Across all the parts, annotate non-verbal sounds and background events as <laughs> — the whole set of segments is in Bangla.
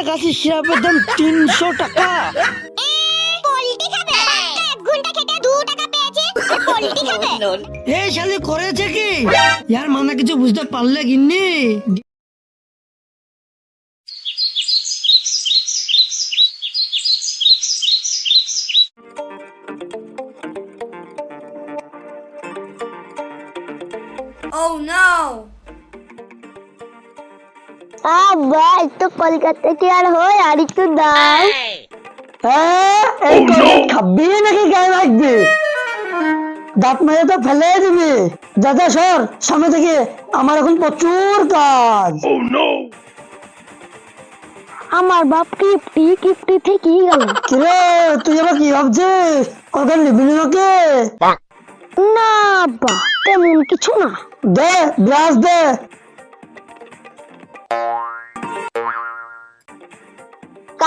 একটা কাশি সিরাপের দাম তিনশো টাকা। পোল্টি খাবে? এক ঘণ্টা খেটে দু টাকা পেয়েছি পোল্টি খাবে? এই শালি করেছে কি? ইয়ার মানে কিছু বুঝতে পারলে গিন্নি? Oh no! আব্বা একটু কলকাতা কি আর হয় আর একটু দাও। হ্যাঁ এই কলগেট খাবি নাকি গায়ে রাখবি দাঁত মেরে তো ফেলে দিবি। দাদা সর সামনে থেকে। আমার এখন প্রচুর কাজ। আমার বাপ কিপটি কিপটি থেকেই গেল। কিরে তুই আবার কি ভাবছিস? কলগেট নিবি নাকি? না আব্বা তেমন কিছু না। দে ব্রাশ দে।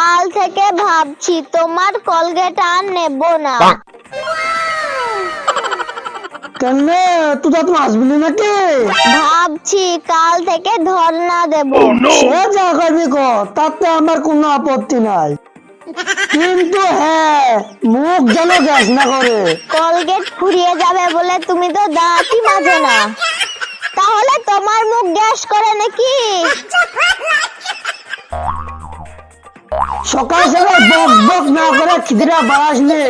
কাল থেকে ভাবছি তোমার কলগেট আর নেব না। কেন? তুই দাঁত আসবি নাকি? ভাবছি কাল থেকে ধর্ণা দেব। সে যা করবি কর তাতে আমার কোনো আপত্তি নাই। কিন্তু হ্যাঁ মুখ যেন গ্যাস না করে। কলগেট ফুরিয়ে যাবে বলে তুমি তো দাঁতই মাজো না। তাহলে তোমার মুখ গ্যাস করে নাকি? সকাল সকাল বক বক না করে খিদরা বাড়াস নে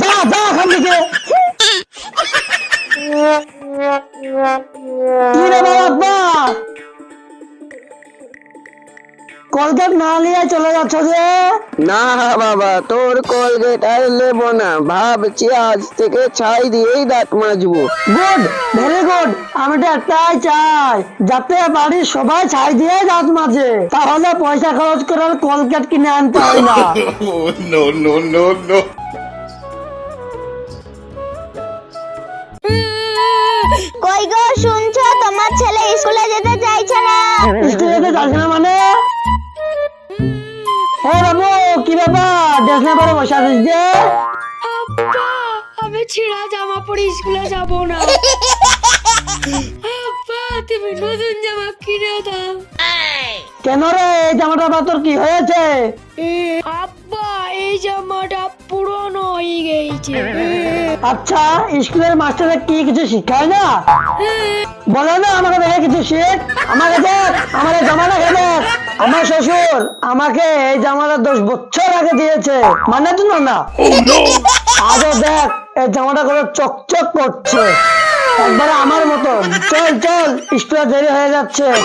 যা যা এখান থেকে কি রে বাবা কলগেট না নিয়ে চলে যাচ্ছ যে? না বাবা তোর কলগেট আর নেব না। ভাবছি আজ থেকে ছাই দিয়েই দাঁত মাজবো। Good very good. আমি তো একটাই চাই যাতে বাড়ির সবাই ছাই দিয়ে দাঁত মাজে। তাহলে পয়সা খরচ করে আর কলগেট কিনে আনতে হয় না। নো নো নো no, পরে বসে আছিস যে। আব্বা আমি ছিঁড়া জামা পরে স্কুলে যাব না। আব্বা তুমি নতুন জামা কিনে দাও। কেন রে এই জামাটা আবার তোর কি হয়েছে? আব্বা এই জামাটা পুরনো হয়ে গেছে আচ্ছা স্কুলের মাস্টারে কি কিছু শিখায় না? বলে না আমাকে দেখে কিছু শেখ। আমাকে দেখ আমার জামাটা খেয়ে দেখ? আমার শ্বশুর আমাকে এই জামাটা দশ বছর আগে দিয়েছে। মানে তো না না। আজও দেখ এই জামাটা করে চকচক করছে। একবারে আমার মতন চল চল স্কুলে দেরি হয়ে যাচ্ছে। এই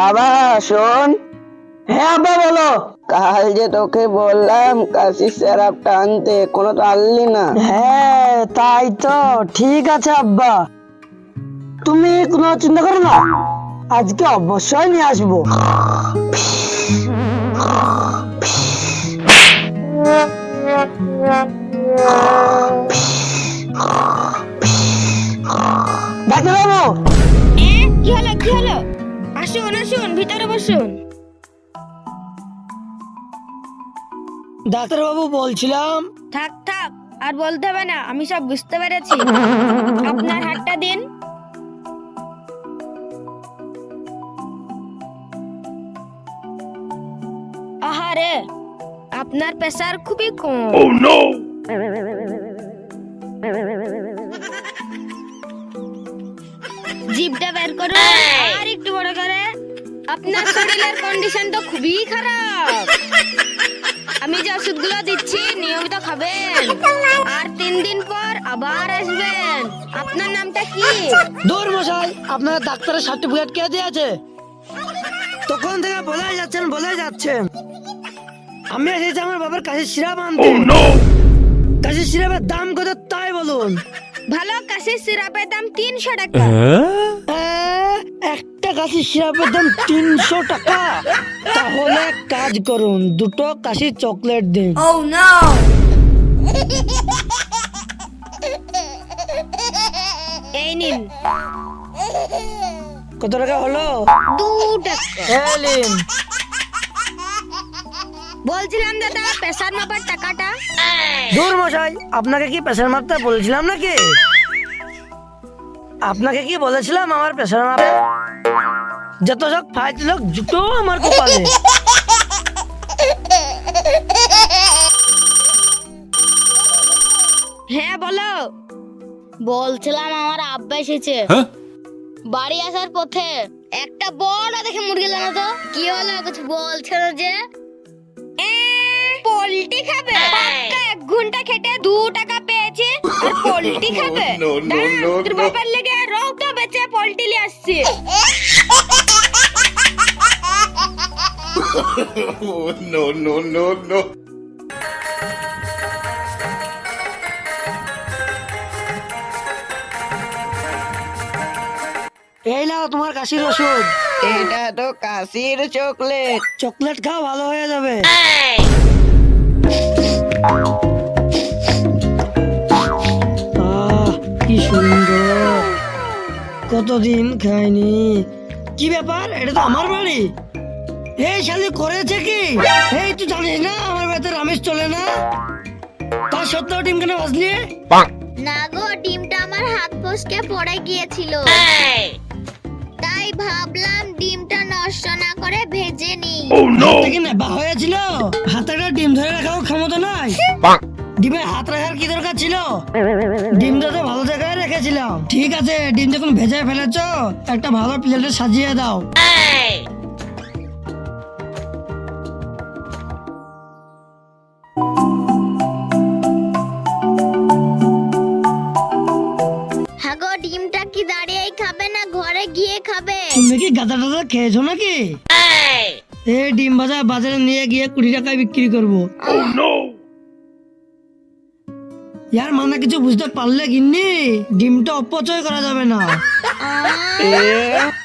বাবা শোন। হ্যাঁ আব্বা বলো। কাল যে তোকে বললাম কাশি কোনো তো আনলি না। হ্যাঁ তাই তো। ঠিক আছে আব্বা। তুমি কোনো চিন্তা করো না। আজকে অবশ্যই নিয়ে আসব। ডাক্তার বাবু কি হলো কি হলো? ভিতরে বসুন। ডাক্তার বাবু বলছিলাম। থাক থাক আর বলতে হবে না আমি সব বুঝতে পেরেছি। আপনার হাতটা দিন। আহারে আপনার প্রেসার খুবই কম। Oh, no. জিভটা বের করুন আর একটু বড় করে। আপনার শরীরের কন্ডিশন তো খুবই খারাপ। আমি যে ওষুধগুলো দিচ্ছি নিয়মিত খাবেন। আর তিন দিন পর আবার আসবেন। আপনার নামটা কি? দূর মশাই আপনার ডাক্তারের সার্টিফিকেট কে দিয়েছে? তখন থেকে বলে যাচ্ছেন বলে যাচ্ছেন। আমি এসেছি আমার বাবার কাছে সিরাপ আনতে। Oh, কাছে কাশি সিরাপের দাম কত তাই বলুন। ভালো কাশির সিরাপের দাম তিনশো টাকা। আহ, একটা কাশি সিরাপের দাম তিনশো টাকা। তাহলে এক কাজ করুন দুটো কাশি চকলেট দিন। এই নিন। কত টাকা হলো? দু টাকা। এলিন বলছিলাম দাদা প্রেসার মাপার টাকাটা। দূর মশাই আপনাকে কি প্রেসার মাপতে বলেছিলাম নাকি? আপনাকে কি বলেছিলাম আমার প্রেসার মাপে? যত সব ফাইট লোক জুটো আমার কপালে। হ্যাঁ বলো। বলছিলাম আমার আব্বা এসেছে। বাড়ি আসার পথে একটা বড় দেখে মুরগি জানো তো? কি হলো? কিছু বলছে না যে? পোল্ট্রি খাবে। পাক্কা এক ঘণ্টা খেটে দু টাকা পেয়েছে আর পোল্ট্রি <laughs> খাবে। তোর বাবার লেগে রক্ত বেচে পোল্ট্রি নিয়ে আসছি। <laughs> Oh, <laughs> no, no, no, no. এই নাও তোমার কাশির ওষুধ। এটা তো কাশির চকলেট। চকলেট খাও ভালো হয়ে যাবে। আহ, কি সুন্দর। কতদিন খাইনি। কি ব্যাপার? এটা তো আমার বাড়ি? এই শালি করেছে কি? এই তুই জানিস না আমার বাড়িতে রামেশ চলে না? তার সত্ত্বেও ডিম কেন বাজলি না গো ডিমটা আমার হাত ফসকে পড়ে গিয়েছিল। তাই ভাবলাম ডিমটা নষ্ট না করে ভেজে নিই। থেকে নেবা হয়েছিল? হাতে একটা ডিম ধরে রাখাও ক্ষমতা নাই। ডিমে হাত রাখার কি দরকার ছিল? ডিমটা তো ভালো জায়গায় রেখেছিলাম। ঠিক আছে ডিম যখন ভেজে ফেলেছো একটা ভালো প্লেটে সাজিয়ে দাও। তুমি কি গাদা টাদা খেয়েছো নাকি? এই! ডিম ভাজা বাজারে নিয়ে গিয়ে কুড়ি টাকায় বিক্রি করব। ইয়ার মানে কিছু বুঝতে পারলে গিন্নি? ডিমটা অপচয় করা যাবে না। <laughs>